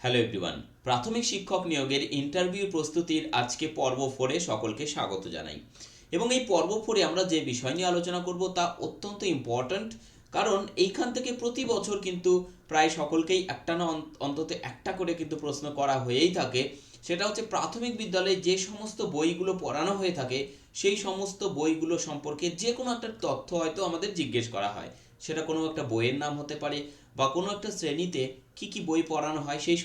Hello everyone প্রাথমিক শিক্ষক নিয়োগের ইন্টারভিউ প্রস্তুতির আজকে পর্ব ফোরে সকলকে স্বাগত জানাই। এবং এই পর্ব ফোরে আমরা যে বিষয় নিয়ে আলোচনা করব তা অত্যন্ত ইম্পর্ট্যান্ট কারণ এইখান থেকে প্রতি বছর কিন্তু প্রায় সকলকেই একটা না অন্ত- অন্তত একটা করে কিন্তু প্রশ্ন করা হয়েই থাকে। সেটা হচ্ছে প্রাথমিক বিদ্যালয়ে যে সমস্ত বইগুলো পড়ানো হয়ে থাকে, সেই সমস্ত বইগুলো সম্পর্কে যে কোনো একটা তথ্য হয়তো আমাদের জিজ্ঞেস করা হয়। সেটা কোনো একটা বইয়ের নাম হতে পারে বা কোনো একটা শ্রেণীতে কি কি বই পড়ানো হয়, সেই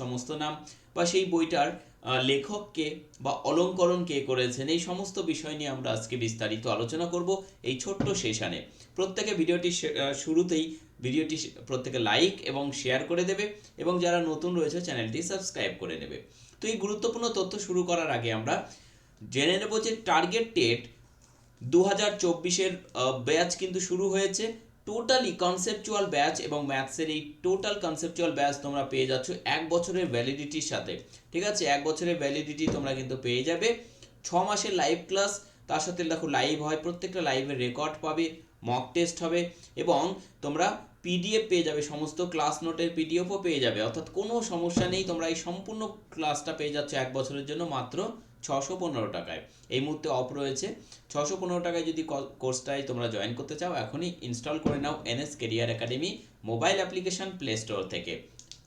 সমস্ত নাম বা সেই বইটার লেখককে বা অলঙ্করণ কে করেছেন, এই সমস্ত বিষয় নিয়ে আমরা আজকে বিস্তারিত আলোচনা করব এই ছোট্ট সেশনে। প্রত্যেকে ভিডিওটি শুরুতেই ভিডিওটি প্রত্যেকে লাইক এবং শেয়ার করে দেবে এবং যারা নতুন রয়েছে চ্যানেলটি সাবস্ক্রাইব করে নেবে। তো এই গুরুত্বপূর্ণ তথ্য শুরু করার আগে আমরা জেনে নেব যে টার্গেট টেট দু হাজার চব্বিশের ব্যাচ কিন্তু শুরু হয়েছে। টোটালি কনসেপচুয়াল ব্যাচ এবং ম্যাথসের এই টোটাল কনসেপচুয়াল ব্যাচ তোমরা পেয়ে যাচ্ছ এক বছরের ভ্যালিডিটির সাথে। ঠিক আছে? এক বছরের ভ্যালিডিটি তোমরা কিন্তু পেয়ে যাবে। ছ মাসের লাইভ ক্লাস তার সাথে দেখো লাইভ হয়, প্রত্যেকটা লাইভের রেকর্ড পাবে মক টেস্ট হবে এবং তোমরা পিডিএফ পেয়ে যাবে, সমস্ত ক্লাস নোটের পিডিএফও পেয়ে যাবে। অর্থাৎ কোনো সমস্যা নেই, তোমরা এই সম্পূর্ণ ক্লাসটা পেয়ে যাচ্ছ এক বছরের জন্য মাত্র ছশো পনেরো টাকায়। এই মুহূর্তে অফ রয়েছে। ছশো পনেরো টাকায় যদি কোর্সটায় তোমরা জয়েন করতে চাও, এখনই ইনস্টল করে নাও NS career academy mobile application play store থেকে।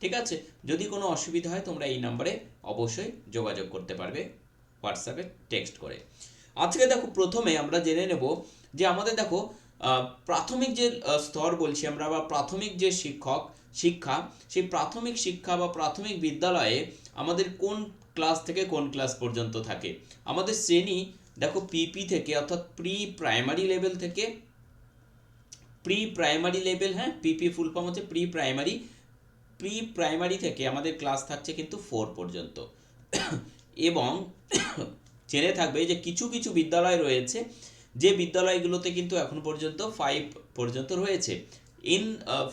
ঠিক আছে? যদি কোনো অসুবিধা হয়, তোমরা এই নম্বরে অবশ্যই যোগাযোগ করতে পারবে হোয়াটসঅ্যাপে টেক্সট করে। আজকে দেখো, প্রথমে আমরা জেনে নেব যে আমাদের দেখো প্রাথমিক যে স্তর বলছি আমরা বা প্রাথমিক যে শিক্ষক শিক্ষা, সেই প্রাথমিক শিক্ষা বা প্রাথমিক বিদ্যালয়ে আমাদের কোন ক্লাস থেকে কোন ক্লাস পর্যন্ত থাকে? আমাদের শ্রেণি, দেখো পিপি থেকে অর্থাৎ প্রি প্রাইমারি লেভেল থেকে প্রি প্রাইমারি লেভেল হ্যাঁ পিপি ফুল ফর্ম হচ্ছে প্রি প্রাইমারি প্রি প্রাইমারি থেকে আমাদের ক্লাস থাকছে কিন্তু ফোর পর্যন্ত। এবং জেনে থাকবে যে কিছু কিছু বিদ্যালয় রয়েছে, যে বিদ্যালয়গুলোতে কিন্তু এখন পর্যন্ত ফাইভ পর্যন্ত রয়েছে। ইন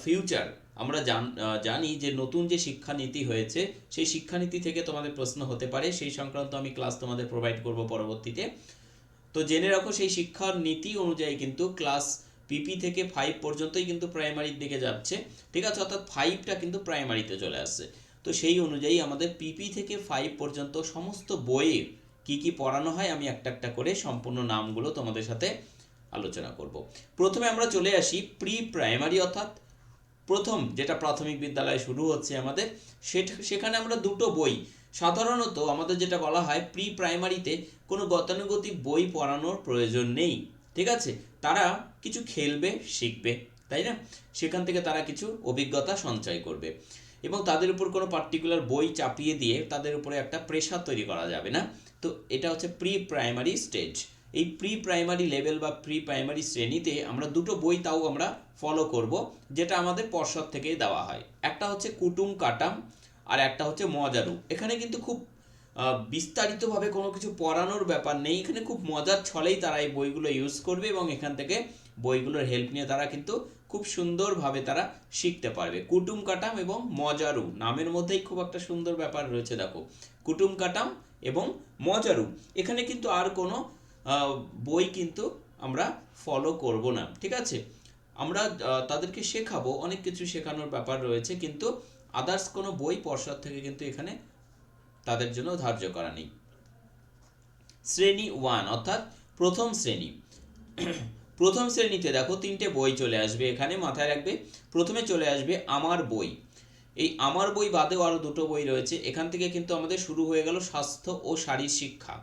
ফিউচার আমরা জান- যে নতুন যে শিক্ষানীতি হয়েছে, সেই শিক্ষানীতি থেকে তোমাদের প্রশ্ন হতে পারে। সেই সংক্রান্ত আমি ক্লাস তোমাদের প্রোভাইড করব পরবর্তীতে। তো জেনে রাখো, সেই শিক্ষার নীতি অনুযায়ী কিন্তু ক্লাস পিপি থেকে ফাইভ পর্যন্তই কিন্তু প্রাইমারির দিকে যাচ্ছে। ঠিক আছে? অর্থাৎ ফাইভটা কিন্তু প্রাইমারিতে চলে আসছে। তো সেই অনুযায়ী আমাদের পিপি থেকে ফাইভ পর্যন্ত সমস্ত বইয়ে কি কি পড়ানো হয়, আমি একটা একটা করে সম্পূর্ণ নামগুলো তোমাদের সাথে আলোচনা করব। প্রথমে আমরা চলে আসি প্রি প্রাইমারি অর্থাৎ প্রথম যেটা প্রাথমিক বিদ্যালয়ে শুরু হচ্ছে আমাদের সেখানে আমরা দুটো বই। সাধারণত আমাদের যেটা বলা হয় প্রি প্রাইমারিতে কোনো গতানুগতিক বই পড়ানোর প্রয়োজন নেই, ঠিক আছে? তারা কিছু খেলবে, শিখবে, তাই না? সেখান থেকে তারা কিছু অভিজ্ঞতা সঞ্চয় করবে। এবং তাদের উপর কোনো পার্টিকুলার বই চাপিয়ে দিয়ে তাদের উপরে একটা প্রেশার তৈরি করা যাবে না। তো এটা হচ্ছে প্রি প্রাইমারি স্টেজ এই প্রি প্রাইমারি লেভেল বা প্রি প্রাইমারি শ্রেণীতে আমরা দুটো বই তাও আমরা ফলো করব, যেটা আমাদের পর্ষদ থেকেই দেওয়া হয়। একটা হচ্ছে কুটুম কাটাম আর একটা হচ্ছে মজারু। এখানে কিন্তু খুব বিস্তারিতভাবে কোনো কিছু পড়ানোর ব্যাপার নেই। এখানে খুব মজার ছলেই তারা এই বইগুলো ইউজ করবে এবং এখান থেকে বইগুলোর হেল্প নিয়ে তারা কিন্তু খুব সুন্দরভাবে তারা শিখতে পারবে। কুটুম কাটাম এবং মজারু নামের মধ্যেই খুব একটা সুন্দর ব্যাপার রয়েছে, দেখো। কুটুম কাটাম এবং মজারু। এখানে কিন্তু আর কোনো বই কিন্তু আমরা ফলো করব না, ঠিক আছে? আমরা তাদেরকে শেখাবো, অনেক কিছু শেখানোর ব্যাপার রয়েছে, কিন্তু আদার্স কোনো বই পর্ষদ থেকে কিন্তু এখানে তাদের জন্য ধার্য করা নেই। শ্রেণি ওয়ান অর্থাৎ প্রথম শ্রেণি। প্রথম শ্রেণীতে দেখো তিনটে বই চলে আসবে এখানে, মাথায় রাখবে। প্রথমে চলে আসবে আমার বই। এই আমার বই বাদেও আরও দুটো বই রয়েছে। এখান থেকে কিন্তু আমাদের শুরু হয়ে গেল স্বাস্থ্য ও শারীর শিক্ষা।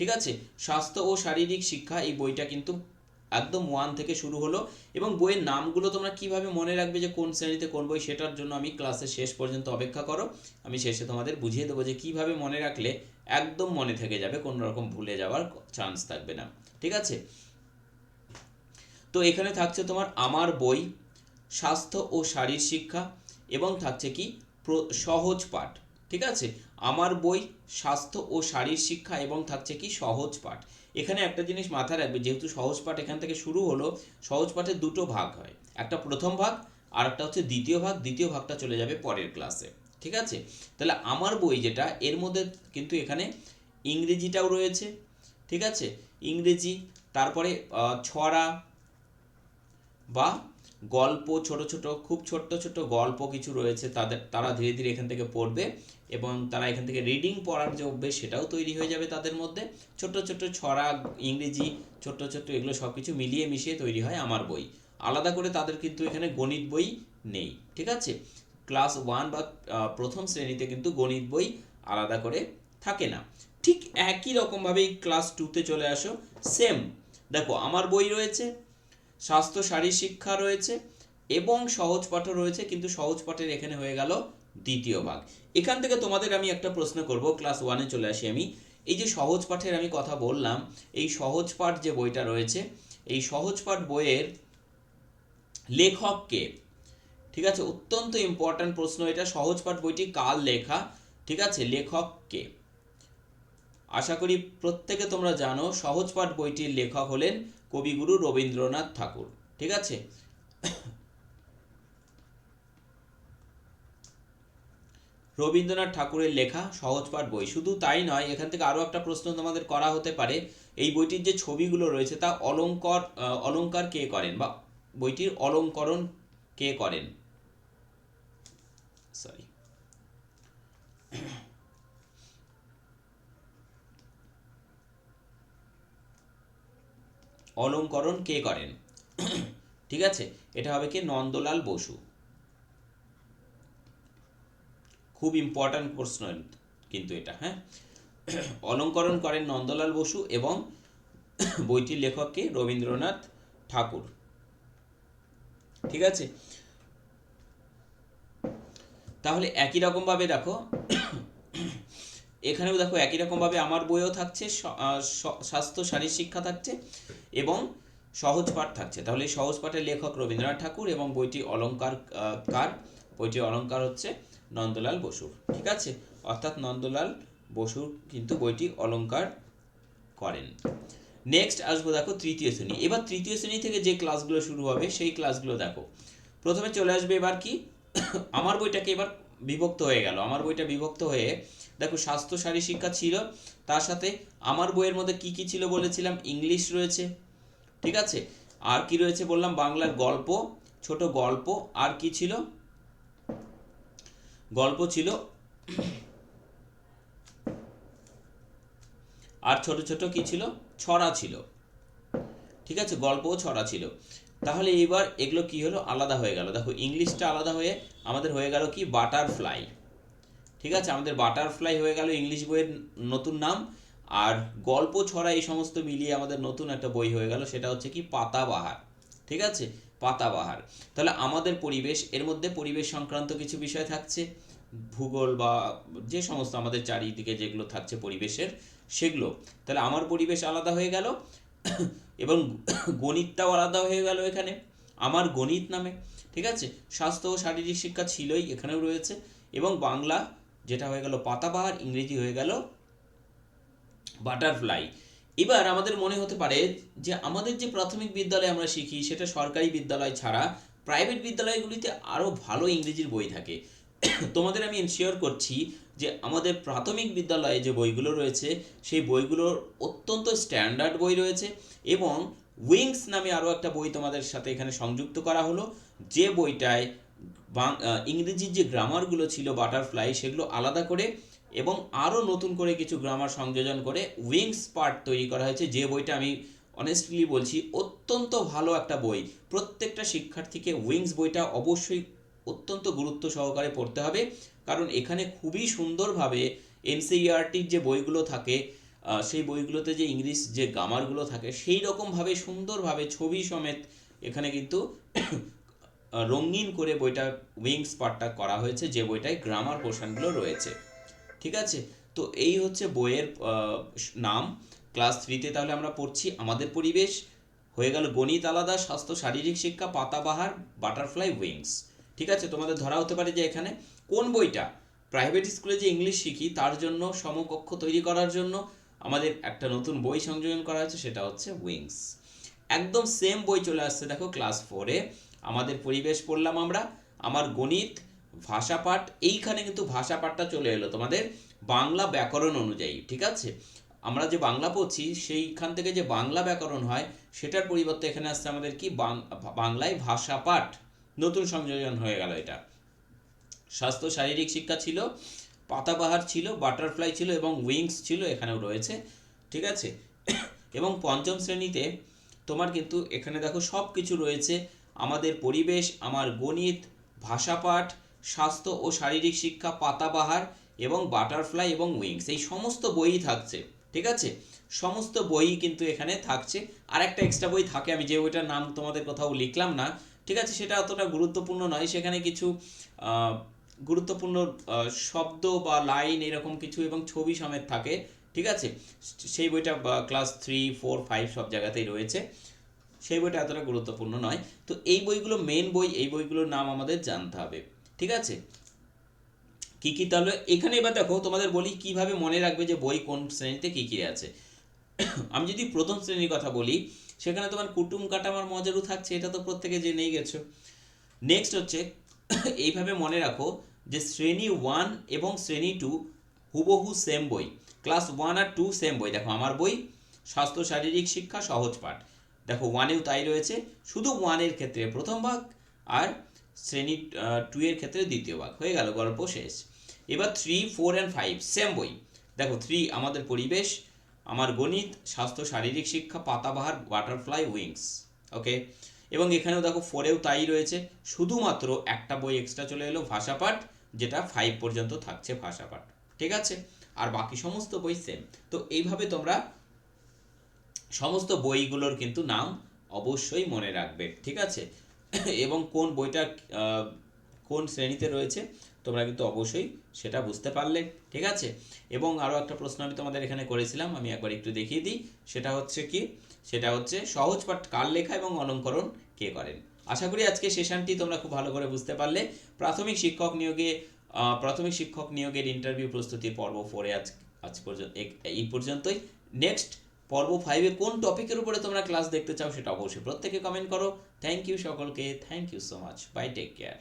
ঠিক আছে? স্বাস্থ্য ও শারীরিক শিক্ষা এই বইটা কিন্তু একদম ওয়ান থেকে শুরু হলো এবং বইয়ের নামগুলো তোমরা কীভাবে মনে রাখবে যে কোন শ্রেণীতে কোন বই, সেটার জন্য আমি ক্লাসের শেষ পর্যন্ত অপেক্ষা করো। আমি শেষে তোমাদের বুঝিয়ে দেবো যে কীভাবে মনে রাখলে একদম মনে থেকে যাবে, কোনো রকম ভুলে যাওয়ার চান্স থাকবে না। ঠিক আছে? তো এখানে থাকছে তোমার আমার বই, স্বাস্থ্য ও শারীর শিক্ষা এবং থাকছে কি? সহজ পাঠ। ঠিক আছে? আমার বই, স্বাস্থ্য ও শারীর শিক্ষা এবং থাকছে কি সহজ পাঠ। এখানে একটা জিনিস মাথায় রাখবে, যেহেতু সহজ পাঠ এখান থেকে শুরু হলো, সহজ পাঠের দুটো ভাগ হয়। একটা প্রথম ভাগ, আর একটা হচ্ছে দ্বিতীয় ভাগ, দ্বিতীয় ভাগটা চলে যাবে পরের ক্লাসে ঠিক আছে? তাহলে আমার বই যেটা, এর মধ্যে কিন্তু এখানে ইংরেজিটাও রয়েছে। ঠিক আছে? ইংরেজি, তারপরে ছড়া বা গল্প, ছোট ছোট, খুব ছোট্ট ছোট্ট গল্প কিছু রয়েছে তাদের, তারা ধীরে ধীরে এখান থেকে পড়বে এবং তারা এখান থেকে রিডিং পড়ার যে অভ্যেস সেটাও তৈরি হয়ে যাবে তাদের মধ্যে। ছোট্ট ছোট্ট ছড়া, ইংরেজি ছোট্ট ছোট্ট এগুলো সব কিছু মিলিয়ে মিশিয়ে তৈরি হয় আমার বই। আলাদা করে তাদের কিন্তু এখানে গণিত বই নেই, ঠিক আছে? ক্লাস ওয়ান বা প্রথম শ্রেণীতে কিন্তু গণিত বই আলাদা করে থাকে না। ঠিক একই রকমভাবেই ক্লাস টুতে চলে আসো সেম দেখো, আমার বই রয়েছে স্বাস্থ্য শারীর শিক্ষা রয়েছে এবং সহজ পাঠও রয়েছে, কিন্তু সহজ পাঠের এখানে হয়ে গেল দ্বিতীয় ভাগ। এখান থেকে তোমাদের আমি একটা প্রশ্ন করব, ক্লাস ওয়ানে চলে আসি আমি। এই যে সহজ পাঠের আমি কথা বললাম, এই সহজ পাঠ যে বইটা রয়েছে, এই সহজ পাঠ বইয়ের লেখককে ঠিক আছে, অত্যন্ত ইম্পর্ট্যান্ট প্রশ্ন এটা। সহজ পাঠ বইটি কার লেখা? ঠিক আছে লেখককে আশা করি প্রত্যেকে তোমরা জানো, সহজ পাঠ বইটির লেখক হলেন কবিগুরু রবীন্দ্রনাথ ঠাকুর। ঠিক আছে? রবীন্দ্রনাথ ঠাকুরের লেখা সহজ পাঠ বই। শুধু তাই নয়, এখান থেকে আরও একটা প্রশ্ন তোমাদের করা হতে পারে। এই বইটির যে ছবিগুলো রয়েছে, তা অলঙ্কার অলঙ্কার কে করেন বা বইটির অলঙ্করণ কে করেন? সরি অলঙ্করণ কে করেন? ঠিক আছে? এটা হবে কি নন্দলাল বসু। খুব ইম্পর্ট্যান্ট প্রশ্ন কিন্তু এটা হ্যাঁ? অলঙ্করণ করেন নন্দলাল বসু এবং বইটির লেখককে রবীন্দ্রনাথ ঠাকুর। ঠিক আছে? তাহলে একই রকমভাবে দেখো, এখানেও দেখো একই রকমভাবে আমার বইও থাকছে স্বাস্থ্য শারীর শিক্ষা থাকছে। এবং সহজ পাঠ থাকছে। তাহলে সহজ পাঠের লেখক রবীন্দ্রনাথ ঠাকুর এবং বইটি অলঙ্কার কার? বইটি অলঙ্কার হচ্ছে নন্দলাল বসুর ঠিক আছে? অর্থাৎ নন্দলাল বসুর কিন্তু বইটি অলঙ্কার করেন। নেক্সট আসব দেখো তৃতীয় শ্রেণি। এবার তৃতীয় শ্রেণি থেকে যে ক্লাসগুলো শুরু হবে, সেই ক্লাসগুলো দেখো। প্রথমে চলে আসবে এবার কি? আমার বইটাকে এবার বিভক্ত হয়ে গেল। আমার বইটা বিভক্ত হয়ে, দেখো স্বাস্থ্য শারীর শিক্ষা ছিল। তার সাথে আমার বইয়ের মধ্যে কি কি ছিল বলেছিলাম? ইংলিশ রয়েছে, ঠিক আছে? আর কি রয়েছে বললাম? বাংলার গল্প, ছোট গল্প। আর কি ছিল? গল্প ছিল, আর ছোট ছোট কি ছিল? ছড়া ছিল, ঠিক আছে? গল্পও ছড়া ছিল। তাহলে এবার এগুলো কি হলো? আলাদা হয়ে গেল। দেখো, ইংলিশটা আলাদা হয়ে আমাদের হয়ে গেল কি? বাটারফ্লাই। ঠিক আছে? আমাদের বাটারফ্লাই হয়ে গেল ইংলিশ বইয়ের নতুন নাম। আর গল্প ছড়া এই সমস্ত মিলিয়ে আমাদের নতুন একটা বই হয়ে গেল, সেটা হচ্ছে কি? পাতাবাহার। ঠিক আছে? পাতাবাহার। তাহলে আমাদের পরিবেশ, এর মধ্যে পরিবেশ সংক্রান্ত কিছু বিষয় থাকছে। ভূগোল বা যে সমস্ত আমাদের চারিদিকে যেগুলো থাকছে পরিবেশের, সেগুলো। তাহলে আমার পরিবেশ আলাদা হয়ে গেল। এবং গণিতটাও আলাদা হয়ে গেল এখানে। আমার গণিত নামে, ঠিক আছে? স্বাস্থ্য ও শারীরিক শিক্ষা ছিলই এখানেও রয়েছে। এবং বাংলা যেটা হয়ে গেল পাতাবাহার, ইংরেজি হয়ে গেল বাটারফ্লাই। এবার আমাদের মনে হতে পারে যে আমাদের যে প্রাথমিক বিদ্যালয়ে আমরা শিখি, সেটা সরকারি বিদ্যালয় ছাড়া প্রাইভেট বিদ্যালয়গুলিতে আরও ভালো ইংরেজির বই থাকে। তোমাদের আমি এনশিওর করছি যে আমাদের প্রাথমিক বিদ্যালয়ে যে বইগুলো রয়েছে, সেই বইগুলোর অত্যন্ত স্ট্যান্ডার্ড বই রয়েছে এবং উইংস নামে আরও একটা বই তোমাদের সাথে এখানে সংযুক্ত করা হলো। যে বইটায় ইংরেজির যে গ্রামারগুলো ছিল বাটারফ্লাই সেগুলো আলাদা করে এবং আরও নতুন করে কিছু গ্রামার সংযোজন করে উইংস পার্ট তৈরি করা হয়েছে। যে বইটা আমি অনেস্টলি বলছি, অত্যন্ত ভালো একটা বই। প্রত্যেকটা শিক্ষার্থীকে উইংস বইটা অবশ্যই অত্যন্ত গুরুত্ব সহকারে পড়তে হবে। কারণ এখানে খুবই সুন্দরভাবে এনসিইআরটির যে বইগুলো থাকে সেই বইগুলোতে যে ইংলিশ যে গ্রামারগুলো থাকে, সেই রকমভাবে সুন্দরভাবে ছবি সমেত এখানে কিন্তু রঙিন করে বইটা উইংস পার্টটা করা হয়েছে, যে বইটায় গ্রামার পোর্শনগুলো রয়েছে। ঠিক আছে? তো এই হচ্ছে বইয়ের নাম। ক্লাস থ্রিতে তাহলে আমরা পড়ছি আমাদের পরিবেশ। হয়ে গেল গণিত আলাদা, স্বাস্থ্য, শারীরিক শিক্ষা, পাতাবাহার, বাটারফ্লাই উইংস। ঠিক আছে? তোমাদের ধরা হতে পারে যে এখানে কোন বইটা? প্রাইভেট স্কুলে যে ইংলিশ শিখি, তার জন্য সমকক্ষ তৈরি করার জন্য আমাদের একটা নতুন বই সংযোজন করা হয়েছে, সেটা হচ্ছে উইংস একদম সেম বই চলে আসছে, দেখো ক্লাস ফোরে আমাদের পরিবেশ পড়লাম আমরা, আমার গণিত, ভাষা পাঠ, এইখানে কিন্তু ভাষা পাঠটা চলে এলো তোমাদের বাংলা ব্যাকরণ অনুযায়ী, ঠিক আছে? আমরা যে বাংলা পড়ছি, সেইখান থেকে যে বাংলা ব্যাকরণ হয়, সেটার পরিবর্তে এখানে আসছে আমাদের কি? বাংলায় ভাষা পাঠ। নতুন সংযোজন হয়ে গেল এটা। স্বাস্থ্য, শারীরিক শিক্ষা ছিল, পাতাবাহার ছিল, বাটারফ্লাই ছিল এবং উইংস ছিল এখানেও রয়েছে, ঠিক আছে? এবং পঞ্চম শ্রেণীতে তোমার কিন্তু এখানে দেখো সব কিছু রয়েছে, আমাদের পরিবেশ, আমার গণিত, ভাষাপাঠ, স্বাস্থ্য ও শারীরিক শিক্ষা, পাতাবাহার এবং বাটারফ্লাই এবং উইংস, এই সমস্ত বই থাকছে, ঠিক আছে? সমস্ত বই কিন্তু এখানে থাকছে। আর একটা এক্সট্রা বই থাকে, আমি যে বইটার নাম তোমাদের কোথাও লিখলাম না ঠিক আছে, সেটা অতটা গুরুত্বপূর্ণ নয়। সেখানে কিছু গুরুত্বপূর্ণ শব্দ বা লাইন এরকম কিছু এবং ছবি সমেত থাকে, ঠিক আছে? সেই বইটা ক্লাস থ্রি, ফোর, ফাইভ সব জায়গাতেই রয়েছে। সেই বইটা এতটা গুরুত্বপূর্ণ নয়। তো এই বইগুলো মেন বই, এই বইগুলোর নাম আমাদের জানতে হবে, ঠিক আছে? কি কি তাহলে, এখানে এবার দেখো, তোমাদের বলি কীভাবে মনে রাখবে যে বই কোন শ্রেণীতে কি কি আছে। আমি যদি প্রথম শ্রেণির কথা বলি সেখানে তোমার কুটুম কাটামার মজারও থাকছে, এটা তো প্রত্যেকে জেনেই গেছো। নেক্সট হচ্ছে, এইভাবে মনে রাখো যে শ্রেণি ওয়ান এবং শ্রেণি টু হুবহু সেম বই। ক্লাস ওয়ান আর টু সেম বই। দেখো, আমার বই স্বাস্থ্য, শারীরিক শিক্ষা, সহজ পাঠ। দেখো ওয়ানেও তাই রয়েছে, শুধু ওয়ানের ক্ষেত্রে প্রথম ভাগ আর শ্রেণি টু এর ক্ষেত্রে দ্বিতীয় ভাগ। হয়ে গেল, গল্প শেষ। এবার three four and five same বই। দেখো থ্রি আমাদের পরিবেশ আমার গণিত, স্বাস্থ্য, শারীরিক শিক্ষা, পাতাবাহার বাটারফ্লাই উইংস ওকে এবং এখানেও দেখো ফোরেও তাই রয়েছে। শুধুমাত্র একটা বই এক্সট্রা চলে এলো, ভাষাপাঠ, যেটা ফাইভ পর্যন্ত থাকছে ভাষাপাঠ, ঠিক আছে? আর বাকি সমস্ত বই সেম তো এইভাবে তোমরা সমস্ত বইগুলোর কিন্তু নাম অবশ্যই মনে রাখবে, ঠিক আছে? এবং কোন বইটা কোন শ্রেণীতে রয়েছে তোমরা কিন্তু অবশ্যই সেটা বুঝতে পারলে, ঠিক আছে? এবং আরও একটা প্রশ্ন আমি তোমাদের এখানে করেছিলাম, আমি একবার একটু দেখিয়ে দিই। সেটা হচ্ছে কি? সেটা হচ্ছে সহজ পাঠ কার লেখা এবং অলঙ্করণ কে করেন? আশা করি আজকে সেশনটি তোমরা খুব ভালো করে বুঝতে পারলে। প্রাথমিক শিক্ষক নিয়োগে প্রাথমিক শিক্ষক নিয়োগের ইন্টারভিউ প্রস্তুতির পর্ব ফোরে আজ আজ পর্যন্ত এই পর্যন্তই। নেক্সট পর্ব ফাইভে কোন টপিকের উপরে তোমরা ক্লাস দেখতে চাও সেটা অবশ্যই প্রত্যেকে কমেন্ট করো। থ্যাংক ইউ সকলকে thank you so much bye take care